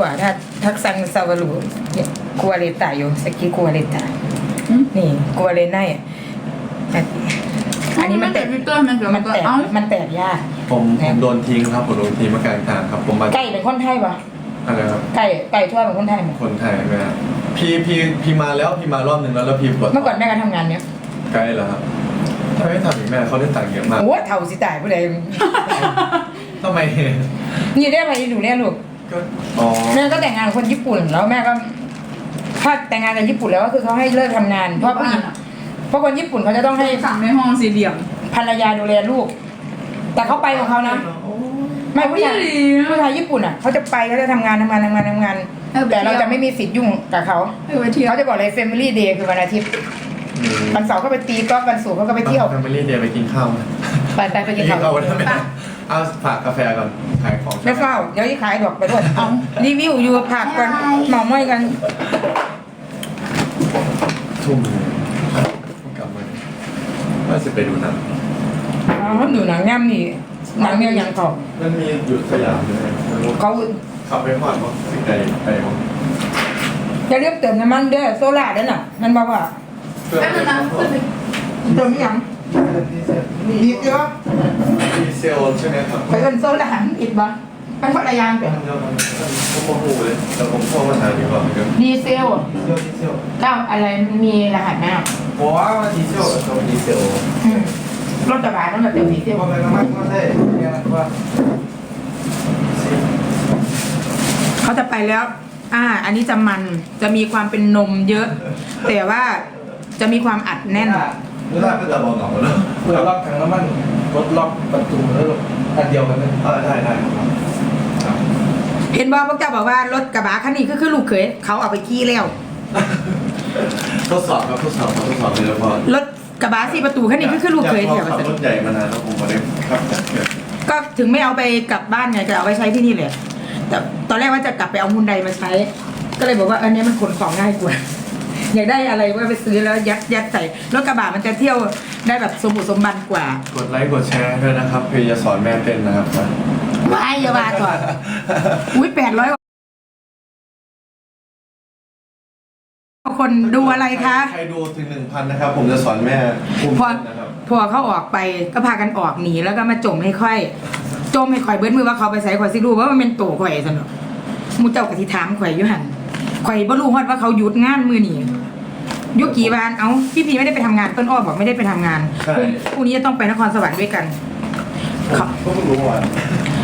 กว่าถ้าทักซังซาวารูเนี่ยกัวเลตาอยู่สกิกัวเลตาอืมนี่กัวเลน่าอะอันนี้มันแตกวิกเตอร์มันเกิดมันแตกเอ้ามันแตกยาก ผมผมโดนทิ้งครับผมโดนทิ้งมากลางทางครับผมมาไก่เป็นคนไทยปะอะไรครับไก่ไก่ทั่วเป็นคนไทยไหมคนไทยไหมครับพี่พี่พี่มาแล้วพี่มารอบหนึ่งแล้วแล้วพี่ปวดเมื่อก่อนแม่ก็ทำงานเนี้ยใกล้แล้วครับทำไมไม่ทำอีกแม่เขาได้ตังค์เยอะมากโอ้เท่าสิตายผู้ใดทำไม นี่ได้ไปหนูเนี่ยลูกก็ อ๋อ แม่ก็แต่งงานกับคนญี่ปุ่นแล้วแม่ก็ถ้าแต่งงานกับญี่ปุ่นแล้วก็คือเขาให้เลิกทำงาน เพราะผู้หญิงเพราะคนญี่ปุ่นเขาจะต้องให้สั่งในห้องสี่เหลี่ยมภรรยาดูแลลูก แต่เขาไปของเขานะไม่ผู้ชายดีนะผู้ชายญี่ปุ่นอะเขาจะไปเขาจะทำงานทำงานทำงานทำงานเออไปแต่เราเที่ยวจะไม่มีสิทธิ์ยุ่งกับเขาให้ไปเที่ยวเขาจะบอกเลย Family Day คือวันอาทิตย์วันเสาร์ก็ไปตีกอล์ฟวันศุกร์เขาก็ไปเที่ยว แฟมิลี่เดย์ไปกินข้าวไหมไปไปไปกินกินข้าวข้าวได้ไหม เอาฝากกาแฟก่อนขายของไม่เฝ้าเดี๋ยวยี่ขายดอกไปด้วยเอารีวิวอยู่ผักกันหมอม้อยกันทุ่มกลับมาว่าจะไปดูหนังอ๋อดูหนังย่ำนี่หนังเนี่ยยังเขามันมีหยุดสยามใช่ไหมไม่รู้เขาขับไปหอดมั้งสิ่งใดไปมั้งจะเรียกเติมน้ำมันเด้อโซล่าเด้อน่ะมันบอกว่าเพื่อแป๊บนึงนะขึ้นไปเติมยัง ดีเจ้าดีเซลใช่ไหมครับไปกันโซล่าอีกบ่มันคนละอยางเปล่าผมโมโหเลยแต่ผมโทรมาถามดีกว่าเดี๋ยวดีเซลดีเซลดีเซลเก้าอะไรมีรหัสไหมอะบอกว่าดีเซลต้องดีเซลอืมรถกระบะต้องมาเติมดีเซลบอกเลยนะมันก็ได้เนี่ยนะว่าเขาจะไปแล้ว อ่า อันนี้จะมันจะมีความเป็นนมเยอะ แต่ว่าจะมีความอัดแน่น เวลาก็จะบอกเหงาแล้วเพื่อล็อกถังน้ำมันกดล็อกประตูแล้วอันเดียวกันเลยเออได้ได้ครับเห็นบอกพวกเจ้าบอกว่ารถกระบะคันนี้คือคือลูกเขยเขาเอาไปขี่แล้ว ทดสอบครับทดสอบครับทดสอบเลยพอรถกระบะสี่ประตูคันนี้คือคือลูกเขยอเถียายกวขับรถใหญ่มานานแล้วผมมาได้ครับจัดเกิดก็ถึงไม่เอาไปกลับบ้านไงจะเอาไปใช้ที่นี่เลยแต่ตอนแรกว่าจะกลับไปเอามุนไดมาใช้ ก็เลยบอกว่าอันนี้มันขนของง่ายกว่า อยากได้อะไรก็ไปซื้อแล้วยัดยัดใส่รถกระบะมันจะเที่ยวได้แบบสมบุกสมบันกว่า กดไลค์กดแชร์ด้วยนะครับเพื่อจะสอนแม่เต้นนะครับว้ายอย่ามาถอดอุ้ยแปดร้อยคนดูอะไรคะ ใครดูถึงหนึ่งพันนะครับ ผมจะสอนแม่ภูมิพอเต้นนะครับพอเขาออกไปก็พากันออกหนีแล้วก็มาจมให้ค่อย จมให้ข่อยเบิ้มือว่าเขาไปใส่ข่อยสิรู้ว่ามันเป็นตัวข่อยสนุกมูเจ้ากะทิถามข่อยอยู่หัน ข่อยบ่รู้ฮอดว่าเขาหยุดงานมือนี่ยุกี่วันเอ้าพี่พีไม่ได้ไปทำงานต้นอ้อบอกไม่ได้ไปทำงานใช่ พรุ่งพรุ่งนี้จะต้องไปนครสวรรค์ด้วยกันเขาก็เพิ่งรู้เมื่อวาน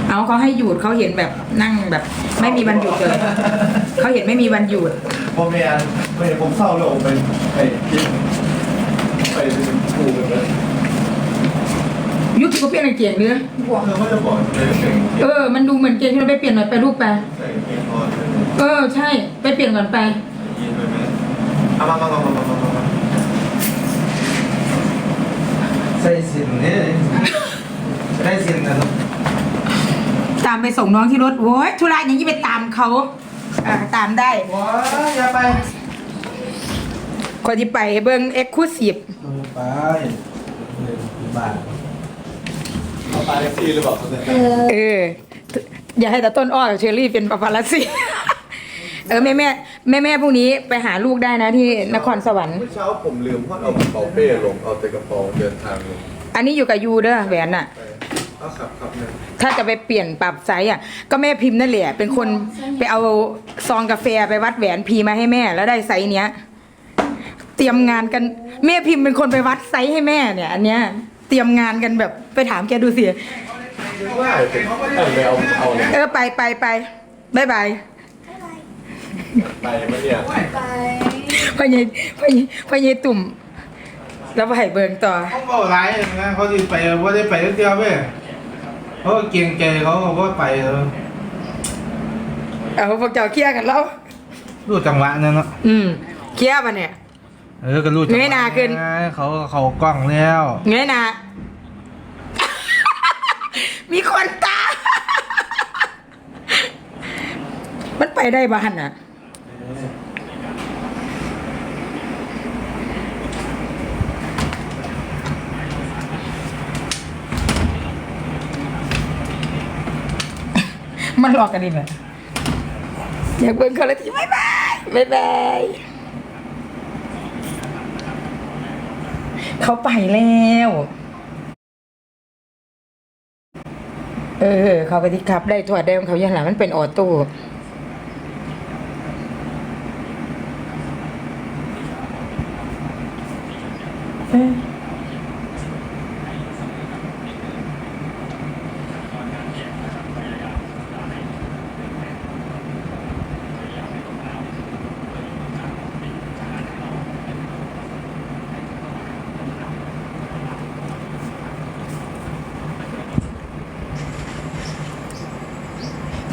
เอาเขาให้หยุดเขาเห็นแบบนั่งแบบ ไม่มีวันหยุดเลยเขาเห็นไม่มีวันหยุด พ่อแม่ไม่ผมเศร้าเลยผมไปไปคิดไปผูกกันเลยยุกี่ก็เปลี่ยนกางเกงเรือเออเขาจะบอกเลยเก่งเออมันดูเหมือนเกงที่เราไปเปลี่ยนหน่อยไปรูปไป ใส่เก่งพอใช่ไหม เออใช่ ไปเปลี่ยนก่อนไปยินไปไหมเอามามามามามามามาใส่สินนี่ได้สินนะตามไปส่งน้องที่รถโว้ยธุระอย่างนี้ไปตามเขาอ่าตามได้ว้าอย่าไปคนที่ไปเบิ้งเอ็กซ์คูซีฟไปบาทเอาไปแท็กซี่หรือเปล่าเขาจะเออ อย่าให้แต่ต้นอ้อกับเชอรี่เป็นปาปาลัสซี่ เออแม่แม่แม่แม่พวกนี้ไปหาลูกได้นะที่นครสวรรค์ เมื่อเช้าผมลืมเพราะเอากระเป๋าเป้ลง เอาแต่กระเป๋าเดินทางลงอันนี้อยู่กับยูเด้อแหวนน่ะ ไปเอาขับขับเนี่ยถ้าจะไปเปลี่ยนปรับไซส์อะ ก็แม่พิมพ์นั่นแหละ เป็นคนไปเอาซองกาแฟไปวัดแหวนพีมาให้แม่ แล้วได้ไซส์เนี้ย เตรียมงานกันแม่พิมพ์เป็นคนไปวัดไซส์ให้แม่เนี่ย อันเนี้ย เตรียมงานกันแบบไปถามแกดูสิ ว่าเป็นเออไปเอาเอาเลยเออไปไปไปบายบายไปมาเนี่ยพ่อใหญ่พ่อใหญ่พ่อใหญ่ตุ่ม แล้วไปให้เบิงต่อเขาบอกไรนะเขาที่ไปว่าได้ไปเดียวเว้ยเขาเกียงใจเขาก็ไปเออเอาพวกเจ้าเคลียร์กันแล้วรู้จังหวะนั่นเนาะอืมเคลียร์ปะเนี่ยเออก็รู้จังหเงวะยหน้าขึ้นเขาเขากล้องแล้วเงยหนะ มีคนตามมันไปได้บ้านอะ มันหลอกกันดิแหละอยากเบิ่งเขาเลยทีบ๊ายบายบ๊ายบายเขาไปแล้ว เออ เขาไปที่ขับได้ถอดได้ของเขาอย่างหลังมันเป็นออโต้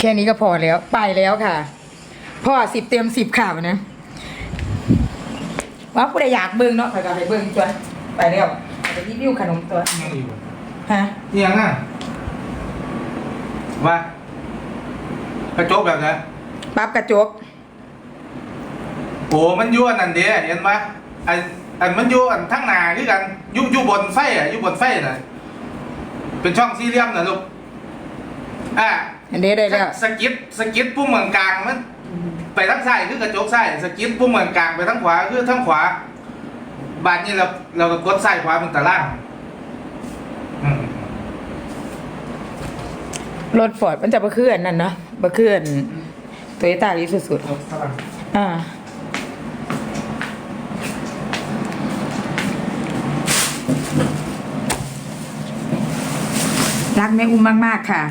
แค่นี้ก็พอแล้ว ไปแล้วค่ะ พ่อสิบเต็มสิบข่าวนะ ว่าผู้ใดอยากเบิ่งเนาะไปกับไปเบิ่งจวนไปแล้วไปรีวิวขนมตัวยังอยู่ฮะเอียงอะว่ากระจกแบบนั้นปั๊บกระจกโอ้มันอยู่อันนั้นเด้เห็นปะอันอันมันอยู่อันทั้งหนาคือกันอยู่อยู่บนไฟอะอยู่บนไฟน่ะเป็นช่องสี่เหลี่ยมนะลูกอะ อันนี้ได้แล้ว สกิดสกิดปุ่มเหมือนกลางมัน ไปทั้งซ้ายคือกระจกซ้ายสกิดปุ่มเหมือนกลางไปทั้งขวาคือทั้งขวาบาดนี้เราเราก็กดซ้ายขวาเป็นตารางอืมรถฟอร์ดมันจะบะเคลื่อนนั่นเนาะบะเคลื่อนโตโยต้าดีสุดกดตารางๆอ่า รักแม่อุ้มมาก ๆ ค่ะ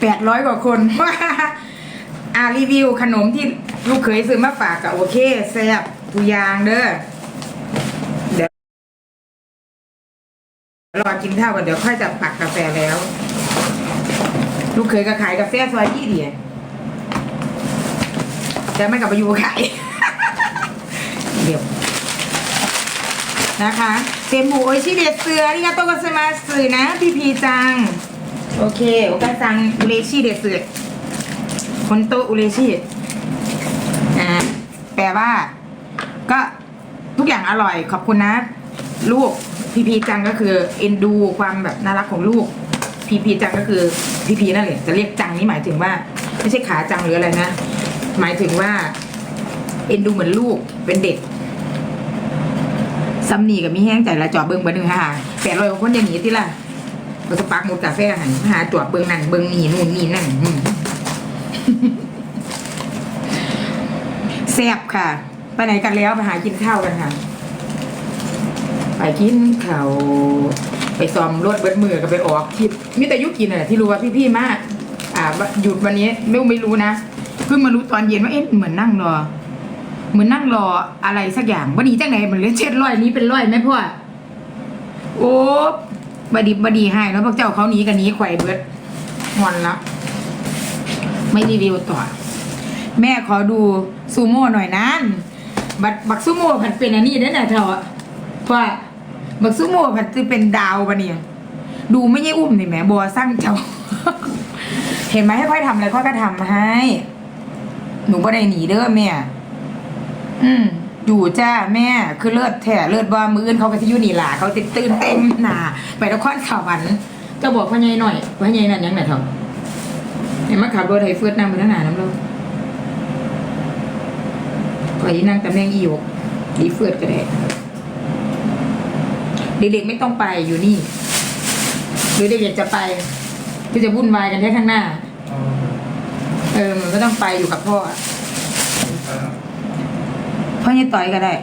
แปดร้อยกว่าคนอ่ารีวิวขนมที่ลูกเคยซื้อมาฝากกับโอเคแซ่บทุยางเด้อเดี๋ยวรอกินข้าวกันเดี๋ยวค่อยจะปักกาแฟแล้ว ลูกเคยก็ขายกาแฟซอยยี่เดียแต่ไม่กลับไปอยู่ขายเดี๋ยวนะคะเซมูโอชิเดเสือนี่ก็ต้องกันมาสื่อนะพี่พีจัง โอเคโอกาซังอุเลชิเดสือคนโตอุเลชิอ่าแปลว่า ก็ทุกอย่างอร่อยขอบคุณนะ ลูกพีพีจังก็คือเอ็นดูความแบบน่ารักของลูกพีพีจังก็คือพีพีนั่นแหละจะเรียกจังนี่หมายถึงว่า ไม่ใช่ขาจังหรืออะไรนะ หมายถึงว่า เอ็นดูเหมือนลูกเป็นเด็กซัมนีกับมีแห้งใจละจอบเบิ้งเบิ้งหนึ่งค่ะแปดร้อยคนอย่างนี้ที่ล่ะ เราจะปักหมุดกาแฟหันหาจวบเบิ้งนั่นเบิ้งนี่นู่นนี่นั่นอืมแซ่บค่ะ ไปไหนกันแล้วไปหากินข้าวกันค่ะ ไปกินข้าวไปซ้อมรถเบิดมือก็ไปออกทริปมิแต่ยุกินน่ะที่รู้ว่าพี่ๆมากอ่าว่าหยุดวันนี้ไม่ไม่รู้นะเพิ่งมารู้ตอนเย็นว่าเอ๊ะเหมือนนั่งรอ เหมือนนั่งรออะไรสักอย่างวันนี้จังไหนมันเลยเช็ดร้อยนี้เป็นร้อยไหมพ่อโอ้ บดีบดีให้แล้วพวกเจ้าเขาหนีกันหนีไข่เบิดงอนละไม่รีวิวต่อ แม่ขอดูซูโม่หน่อยนั้น บักบักซูโม่ผัดเป็นอันนี้ได้ไหนะเธอเพราะบักซูโม่ผัดจะเป็นดาวปะเนี่ย ดูไม่ใช่อุ้มนี่แหมบัวสร้างเจ้า เห็นไหมให้ค่อยทำอะไรค่อยก็ทำให้ หนูก็ได้หนีเด้อแม่ อืม อยู่จ้าแม่คือเลือดแท้เลือดว่ามืออื่นเขาก็ที่อยู่นี่ล่ะเขาติดตื่นเต้นหนาไปนครข่าววันจะบอกพ่อใหญ่หน่อยพ่อใหญ่นั่นยังไงเถอะเห็นมาขับรถไถเฟือดนั่งไปหนาน้ำเราไปนั่งตำแหน่งอีหยกดีเฟือดก็ได้เด็กๆไม่ต้องไปอยู่นี่ หรือเด็กอยากจะไปก็จะวุ่นวายกันแค่ข้างหน้า เออมันก็ต้องไปอยู่กับพ่อ พ่อยี่ต่อยก็ได้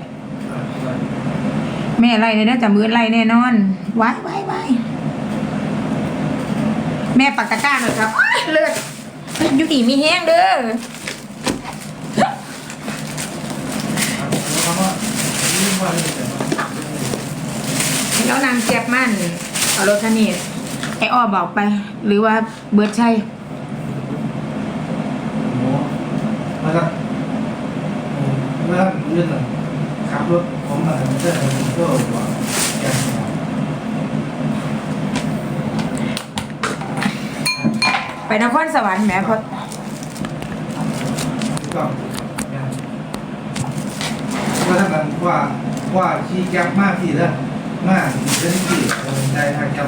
แม่ไล่เลยนะจะมือไล่แน่นอนไว้ไว้ไว้แม่ปักตะกร้าหน่อยครับเลือดยุติมีแห้งเด้อแล้วนางเจ็บมั่นเอารถคันนี้ไออ้อบอกไป หรือว่าเบิร์ดใช่ โอ้มาครับเมื่อยืนน่ะขับ รถผมมาไม่ใช่ก็ว่าแกไปนครสวรรค์แหมเพราะก็ว่าถ้ากันว่าว่าชี้แก๊บมากที่แล้วมากเรื่องที่ได้ทางแก๊บ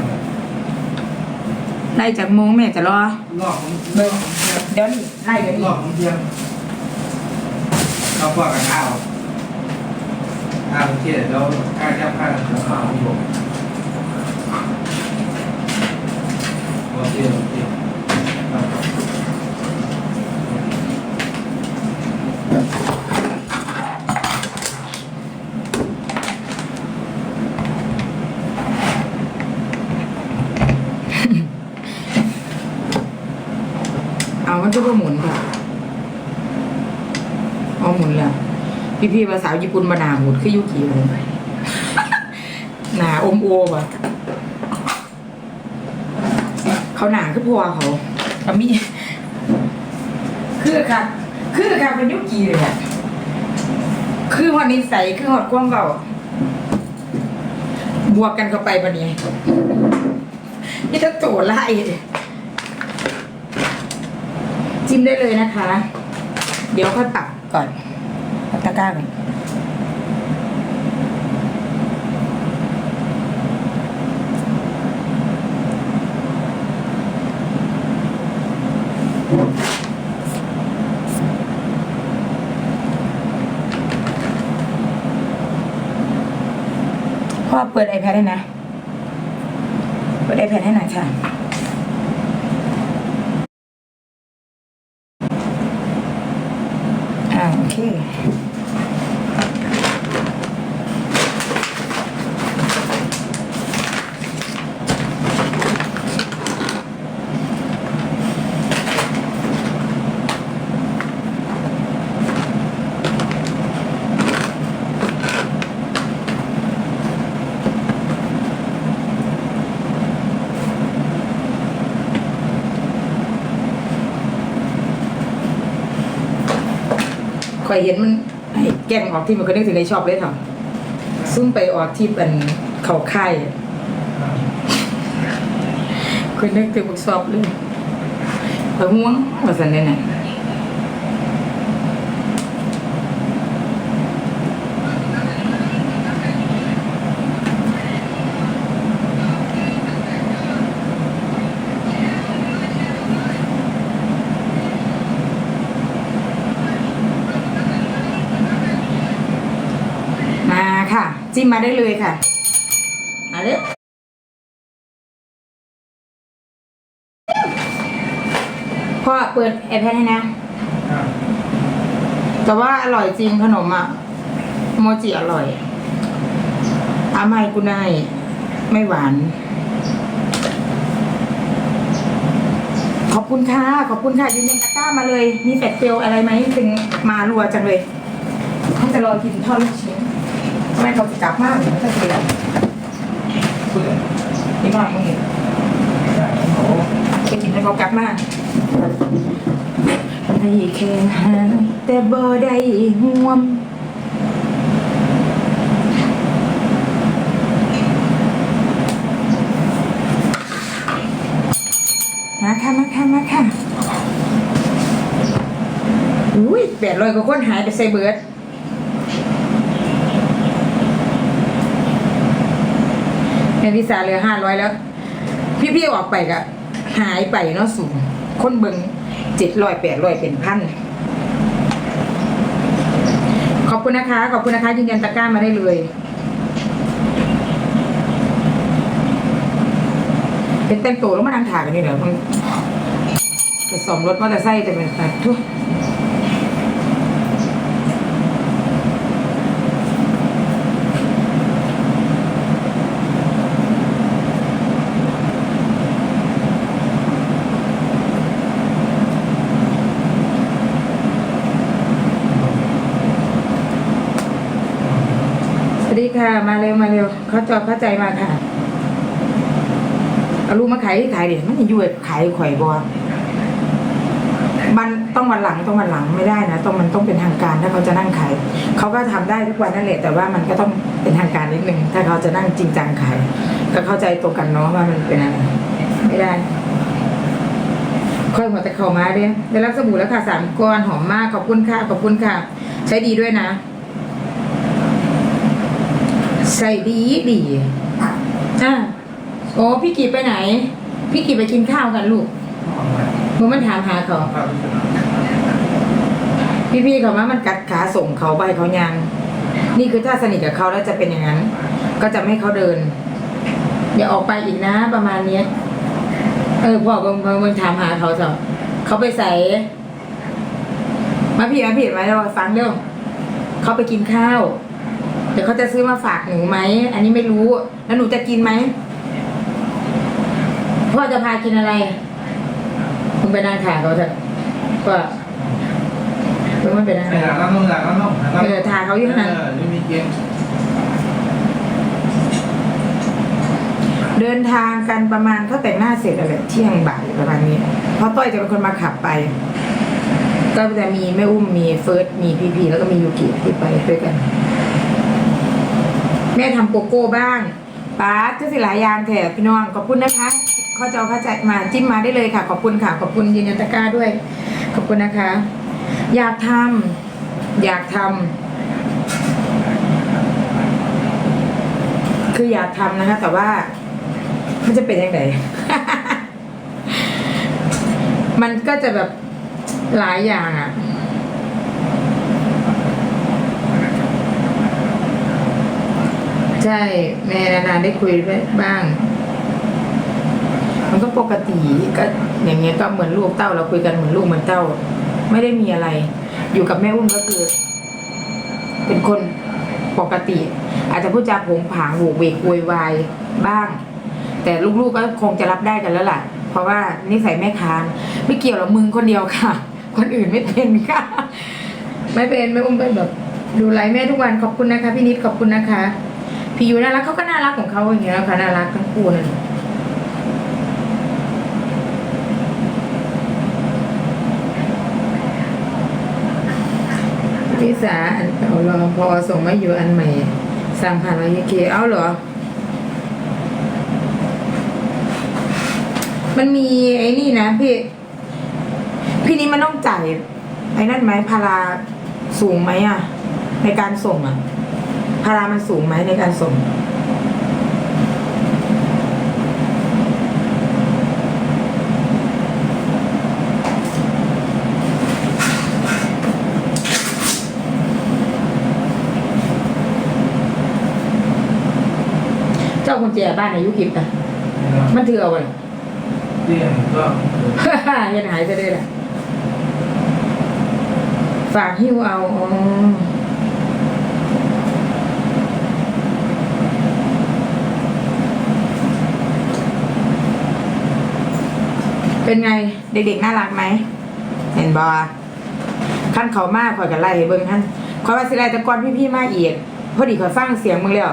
ไล่จากโมงแม่จะรอรอบผมรอบผมเทียมเดี๋ยวนี้ไล่เดี๋ยวรนี้อบผมเทียมเราพวกกันอ้าว อ้าวโอเคแล้วค่าแค่ค่าของข้าวที่ผมโอเคโอเคครับเอามันจะก็หมุนค่ะเอาหมุนแล้ว พี่พี่ๆภาษาญี่ปุ่นมาหนาหมุนคือยุกิเลยหนาอมโอว่ะเขาหนาคือพัวเขาเขามีคือค่ะคือค่ะเป็นยุกีเลยอะคือหอดนิสัยคือหอดความเบาบวกกันเข้าไปปะเนี่ยนี่จะโตไล่จิ้มได้เลยนะคะ เดี๋ยวค่อยปรับก่อน ปรับตะกร้าก่พ่อเปิด iPad ให้นะ เปิด iPad ให้หน่อยค่ะ ข่อยเห็นมันแกงออกที่มันก็นึกถึงในชอบเลยเถอะซุ่มไปออกที่เป็นเขาค่ายอะข่อยนึกถึงพวกชอบเลยข่อยห่วงว่าสันเนี่ยนะมาค่ะ จิ้มมาได้เลยค่ะ มาเลยพ่อเปิด iPad ให้นะ แต่ว่าอร่อยจริงขนมอะโมจิอร่อยอาไม่กุไนายไม่หวาน ขอบคุณค่ะ ขอบคุณค่ะยืนยันตะกร้ามาเลย มีแฟดเฟลอะไรไหมถึงมารัวจังเลยเขาจะรอกินทอดลูกชิ้น ไมเขาจับมากเหมือนกันเลยพูดเลยนี่มากมึงเห็นโอ้ไปกินให้เขากลับมาให้แค่หายแต่บ่ได้ห่วมมาค่ะมาค่ะมาค่ะอุ้ยแปดร้อยกว่าคนหายไปใส่เบิร์ด เงินพิซาเหลือห้าร้อยแล้ว พี่ๆออกไปกะหายไปเนาะสูงคนเบิงเจ็ดร้อยแปดร้อยเป็นพันขอบคุณนะคะ ขอบคุณนะคะยืนยันตะกร้ามาได้เลย เป็นเต็มตัวแล้วมานั่งถ่ายกันนี่เหรอมันไปสอมรถมอเตอร์ไซค์จะเป็นทุกสวัสดีค่ะ มาเร็วเขาจอบเข้าใจมาค่ะเอาลูกมาขายที่ขายเดี๋ยวมันจะอยู่แบบขายข่อยบอมันต้องวันหลังต้องวันหลังไม่ได้นะต้องมันต้องเป็นทางการถ้าเขาจะนั่งขายเขาก็ทำได้ทุกวันนั่นแหละแต่ว่ามันก็ต้องเป็นทางการนิดนึงถ้าเขาจะนั่งจริงจังขายก็เข้าใจตรงกันเนาะว่ามันเป็นอะไรไม่ได้ค่อยหัวแต่เข่ามาเด้ได้รับสบู่แล้วค่ะสามก้อนหอมมากขอบคุณค่ะขอบคุณค่ะ ใช้ดีด้วยนะ ใส่ดีดีอะโอ้พี่กีไปไหน พี่กีไปกินข้าวกันลูกเอามามึงมันถามหาเขาพี่ๆเขาว่ามันกัดขาส่งเขาไปเขายัง นี่คือถ้าสนิทกับเขาแล้วจะเป็นอย่างนั้น ก็จะไม่เขาเดินอย่าออกไปอีกนะประมาณเนี้ยเออพ่อเบิ่งเบิ่งเบิ่งถามหาเขาเถอะเขาไปใส่มาพี่มาพี่มาเราฟังเร็วเขาไปกินข้าว เดี๋ยวเขาจะซื้อมาฝากหนูไหม อันนี้ไม่รู้ แล้วหนูจะกินไหม พ่อจะพากินอะไรมึงไปนั่งขาเขาเถอะก็มึงไม่ไปนั่งไอ้หลังนั่งลงหลังนั่งลงเออทาเขาอยู่ข้างนั้นเออนี่มีเกมเดินทางกันประมาณเขาแต่งหน้าเสร็จอะไรเที่ยงบ่ายประมาณนี้ เพราะต้อยจะเป็นคนมาขับไป ก็จะมีแม่อุ้มมีเฟิร์สมีพีพีแล้วก็มียูกิที่ไปด้วยกัน แม่ทำโกโก้บ้างป้าร์ตก็สิหลายอยางแถบพี่น้องขอบคุณนะคะ ข้าจอเข้าใจมาจิ้มมาได้เลยค่ะ ขอบคุณค่ะ ขอบคุณยืนยันตะกร้าด้วย ขอบคุณนะคะ อยากทำอยากทำคืออยากทำนะคะ แต่ว่ามันจะเป็นยังไงมันก็จะแบบหลายอย่างอะ ใช่ แม่นานๆได้คุยด้วยบ้าง มันก็ปกติก็อย่างเงี้ยก็เหมือนลูกเต้าเราคุยกันเหมือนลูกเหมือนเต้า ไม่ได้มีอะไร อยู่กับแม่อุ้มก็คือ เป็นคนปกติ อาจจะพูดจาโผงผางโหวกเวกโวยวายบ้าง แต่ลูกๆก็คงจะรับได้กันแล้วล่ะ เพราะว่านิสัยแม่ค้านไม่เกี่ยวหรอกมึงคนเดียวค่ะ คนอื่นไม่เป็นค่ะ ไม่เป็นแม่อุ้มเป็นแบบดูไลฟ์แม่ทุกวันขอบคุณนะคะพี่นิดขอบคุณนะคะ พี่ยูน่ารักเขาก็น่ารักของเขาอย่างเงี้ยนะคะน่ารักทั้งคู่นั่นพี่สาอันเก่ารอพอส่งมาอยู่อันใหม่ สั่งผ่านมายูเคเอาเหรอ มันมีไอ้นี่นะพี่ พี่นี้มันต้องจ่ายไอ้นั่นไหมพาราสูงไหมอะ ในการส่งอะ พารามันสูงไหมในการส่ง เจ้ากุญแจบ้านอายุกิบอะมันถือเอาไว้เตี้ยนก็ยันหายไปเลยล่ะ ฝากหิ้วเอาอ๋อ เป็นไงเด็กๆน่ารักไหม เห็นบอขั้นเขามากคอยกันไล่เบิ้งท่านคอยว่าสิไล่ต่ก่อนพี่ๆมาอีกพอดีคอยฟังเสียงมึงแล้ว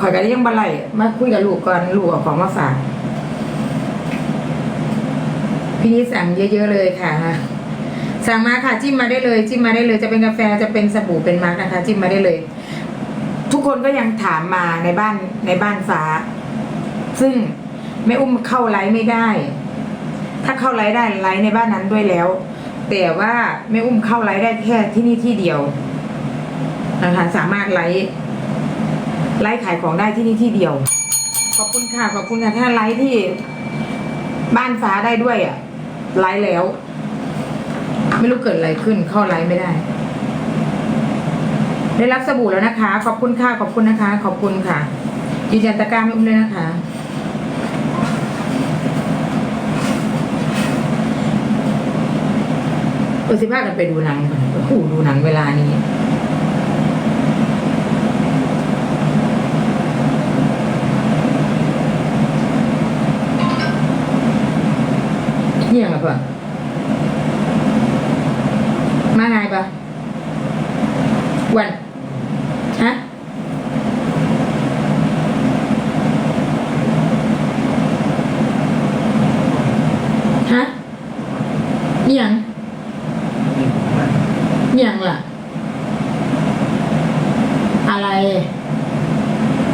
คอยกันยังบันไล่มาคุยกับลูกก่อนลูกเอาของมาฝากพี่นิดสั่งเยอะ ๆ เลยค่ะ สั่งมาค่ะจิ้มมาได้เลย จิ้มมาได้เลย จะเป็นกาแฟจะเป็นสบู่เป็นมาร์กนะคะ จิ้มมาได้เลย ทุกคนก็ยังถามมาในบ้านในบ้านฟ้า ซึ่ง แม่อุ้มเข้าไลฟ์ไม่ได้ ถ้าเข้าไลฟ์ได้ไลฟ์ในบ้านนั้นด้วยแล้ว แต่ว่าแม่อุ้มเข้าไลฟ์ได้แค่ที่นี่ที่เดียวนะคะสามารถไลฟ์ไลฟ์ขายของได้ที่นี่ที่เดียว ขอบคุณค่ะขอบคุณค่ะถ้าไลฟ์ที่บ้านฟ้าได้ด้วยอะไลฟ์แล้ว ไม่รู้เกิดอะไรขึ้นเข้าไลฟ์ไม่ได้ได้รับสบู่แล้วนะคะ ขอบคุณค่ะ ขอบคุณนะคะ ขอบคุณค่ะยืนยันตะกร้าไม่อุ้มเลยนะคะ เออสิพากันไปดูหนังก่อนโอ้โหดูหนังเวลานี้เนี่ยงอะ